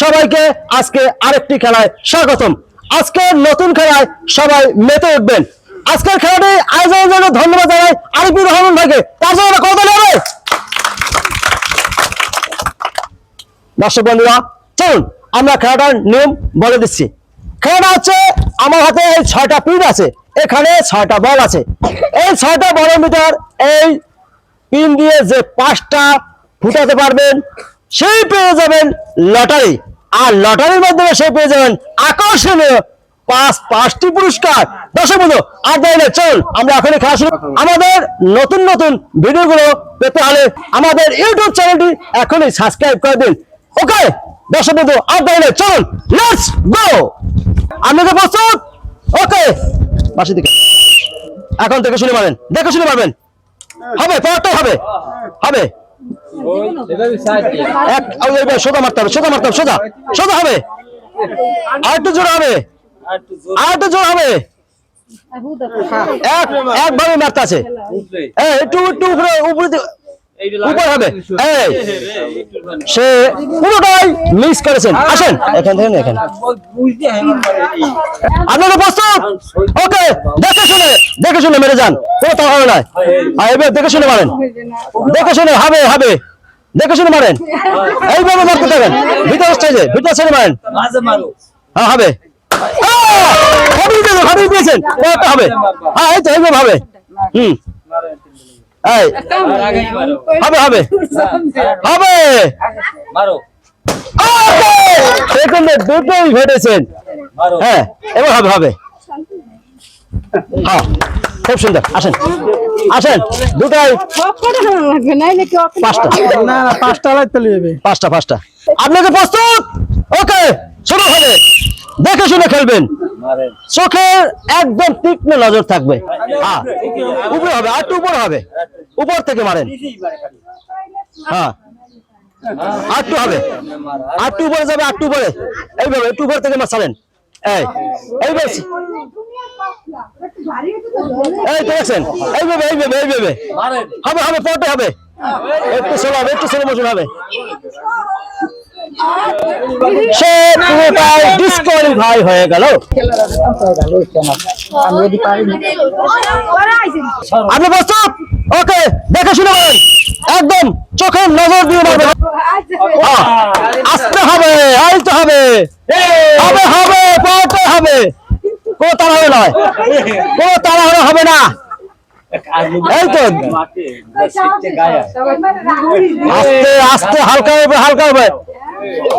সবাইকে আজকে আরেকটি খেলায় স্বাগতম। আজকে নতুন খেলায় সবাই মেতে উঠবেন। আজকের খেলাটি আয়োজনের জন্য ধন্যবাদ জানাই আরিফুর রহমান ভাইকে। তার জন্য কথা হবে। দর্শক বন্ধুরা, চলুন, আমরা খেলাটার নিয়ম বলে দিচ্ছি। খেলাটা হচ্ছে আমার হাতে এই ছয়টা পিন আছে, এখানে ছয়টা বল আছে। এই ছয়টা বলের ভিতর এই পিন দিয়ে যে পাঁচটা ফুটাতে পারবেন সেই পেয়ে যাবেন লটারি। আর লটারির মাধ্যমে সেই পেয়ে যাবেন আকর্ষণীয় পাঁচ, পাঁচটি পুরস্কার। দর্শক বন্ধু, আর না চল, আমরা এখনই শুরু আমাদের নতুন নতুন ভিডিওগুলো পেতে হলে আমাদের ইউটিউব চ্যানেলটি এখনই সাবস্ক্রাইব করে দিন। ওকে দর্শক বন্ধু, আর না চল লেটস গো আমি তো প্রস্তুত। ওকে পাশে দিকে। এখন থেকে শুনে পারেন দেখে শুনে পাবেন হবে পরটাই হবে। হবে। এক সোজা মারতে হবে, সোজা মারতে হবে, সোজা। সোজা হবে। আর একটু জোর হবে। আর জোর হবে। এক, একভাবে মারতে আছে। একটু একটু উপরে উপরে উপরে হবে। এই সে পুরোটাই মিস করেছেন। আসেন। এখান থেকে এখানে। আপনারা প্রস্তুত? ওকে দেখে শুনে দেখে শুনে মেরে যান। কোনো তাহলে নয় আর এবার দেখে শুনে মারেন। দেখে শুনে হবে হবে। দেখে শুনে মারেন। এইভাবে মারতে থাকেন। ভিতর স্টেজে ভিতর স্টেজে মারেন। হ্যাঁ হবে। পরেরটা হবে। হ্যাঁ এই তো এইভাবে হবে। হুম। এই হবে হবে। হবে। সেকেন্ডে দুটোই ঘটেছেন। হ্যাঁ এবার হবে হবে। হ্যাঁ খুব সুন্দর। আসেন। আসেন দুটাই। পাঁচটা। না না পাঁচটা লাগতে যাবে। পাঁচটা পাঁচটা। আপনাকে প্রস্তুত? ওকে শুরু হবে। দেখে শুনে খেলবেন। চোখের একদম তীক্ষ্ণ নজর থাকবে। হ্যাঁ উপরে হবে আর একটু উপরে হবে। উপর থেকে মারেন। হ্যাঁ। একটু হবে। একটু উপরে যাবে একটু উপরে। এইভাবে একটু উপর থেকে মাছালেন এই এইভাবে এই তো দেখছেন এইভাবে এইভাবে এইভাবে। হবে হবে হবে। একটু স্লো হবে একটু স্লো মোশন হবে। সে পুরোটাই ডিসকোয়ালিফাই হয়ে গেল। আপনি প্রস্তুত? ওকে দেখে শুনে বলেন। একদম চোখে নজর দিয়ে মারবেন হ্যাঁ, আসতে হবে আইতে হবে। হবে হবে পড়তে হবে। কোনো তাড়াহুড়ো নয়। কোনো তাড়াহুড়ো হবে না। এই তো। আস্তে আস্তে হালকা হবে হালকা হবে।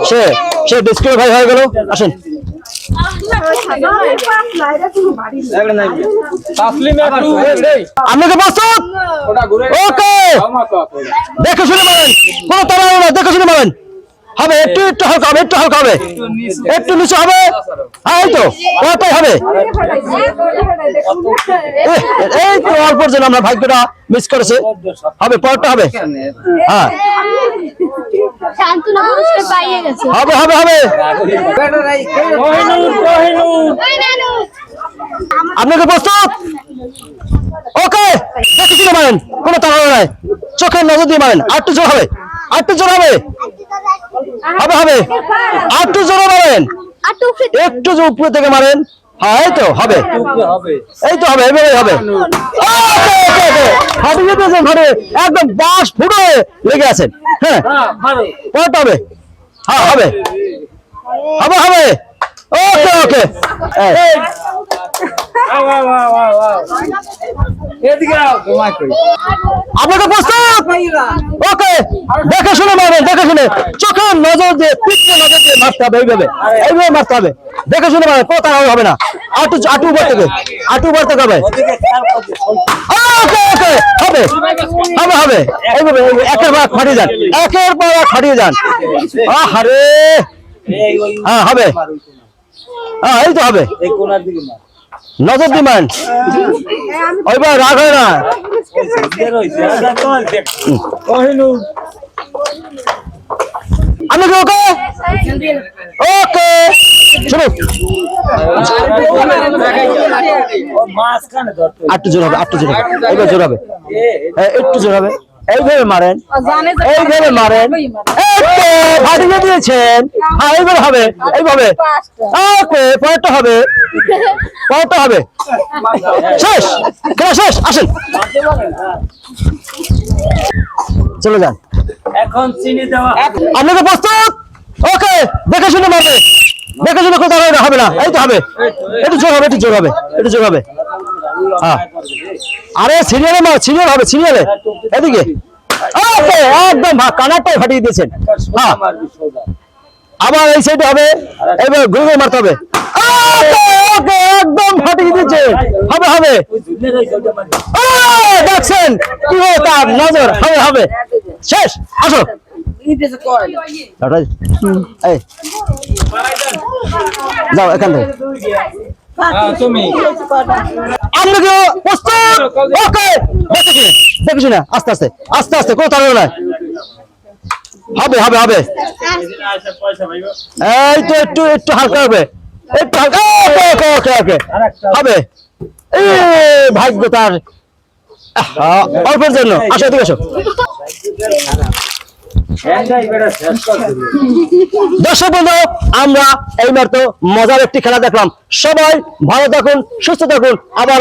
সে সে ডিসকোয়ালিফাই হয়ে গেল। আসেন। আপনাকে প্রস্তুত? ওকে। দেখে শুনে মারেন কোনো তাড়াহুড়ো নয় দেখে শুনে মারেন হবে, একটু একটু হালকা হবে, একটু হালকা হবে। একটু নিচে হবে। হ্যাঁ এই তো ওটাই হবে। এই তো জন্য আমরা ভাগ্যটা মিস করেছে। হবে পরটা হবে। হ্যাঁ। শান্তনু পুরস্কার পাইয়ে গেছে। হবে হবে হবে। আপনাকে প্রস্তুত? ওকে দেখে শুনে মারেন। কোনো তাড়াহুড়ো নাই। চোখের নজর দিয়ে মারেন। আর একটু জোর হবে। আর একটু জোর হবে। হবে হবে। আর একটু জোরে মারেন। একটু জোর উপরে থেকে মারেন। হ্যাঁ এই তো হবে। এই তো হবে এভাবে হবে। ওকে, ওকে, ওকে। ঘরে একদম বাস ফুটে লেগে আছেন। হ্যাঁ। পরটা হবে। হ্যাঁ হবে। হবে হবে। ওকে ওকে। এই, আপনাকে ওকে, দেখে শুনে মারবেন, দেখে শুনে। চোখের নজর দিয়ে তীক্ষ্ণ নজর দিয়ে মারতে হবে, এইভাবে। এইভাবে মারতে হবে। দেখে শুনে মারবেন তাড়াহুড়ো হবে না। আটু আটু উপর থেকে, আটু উপর থেকে হবে। ওকে হবে। হবে একের যান। একের পর যান। হ্যাঁ হবে। হ্যাঁ এই তো হবে। নজর দিবেন ওইবার রাগ হয় না। আমি ওকে? ওকে। শুনো। আটটু জোর হবে, আটটু জোর হবে। এবার জোর হবে। একটু জোর হবে। এইভাবে মারেন এইভাবে মারেন। তো, ফাটিয়ে দিয়েছেন হ্যাঁ এইভাবে হবে এইভাবে। ওকে পরেরটা হবে। পরেরটা হবে। শেষ খেলা শেষ আসেন। চলে যান। এখন চিনি দেওয়া আপনাকে প্রস্তুত? ওকে দেখে শুনে মারবে। দেখে শুনে কোথাও হবে না, হবে না। এই তো হবে। একটু জোর হবে একটু জোর হবে একটু জোর হবে। হ্যাঁ। আরে সিরিয়ালে মার সিরিয়াল হবে সিরিয়ালে। এদিকে? ওকে একদম ভা- কানারটাই ফাটিয়ে দিয়েছেন। হ্যাঁ। আবার এই সাইডে হবে এবার ঘুরে মারতে হবে। ওকে একদম ফাটিয়ে দিয়েছে। হবে হবে। দেখছেন কি হবে তার নজর। হবে হবে। শেষ আসো। এই যাও এখান থেকে। তুমি। কি আস্তে আস্তে আস্তে আস্তে, কোনো হবে হবে হবে। একটু একটু হালকা হবে। একটু হালকা হবে। এই ভাগ্য তার। অল্পের জন্য। আসো, এদিকে আসো। দর্শক বন্ধু, আমরা এইবার তো মজার একটি খেলা দেখলাম। সবাই ভালো থাকুন, সুস্থ থাকুন, আবার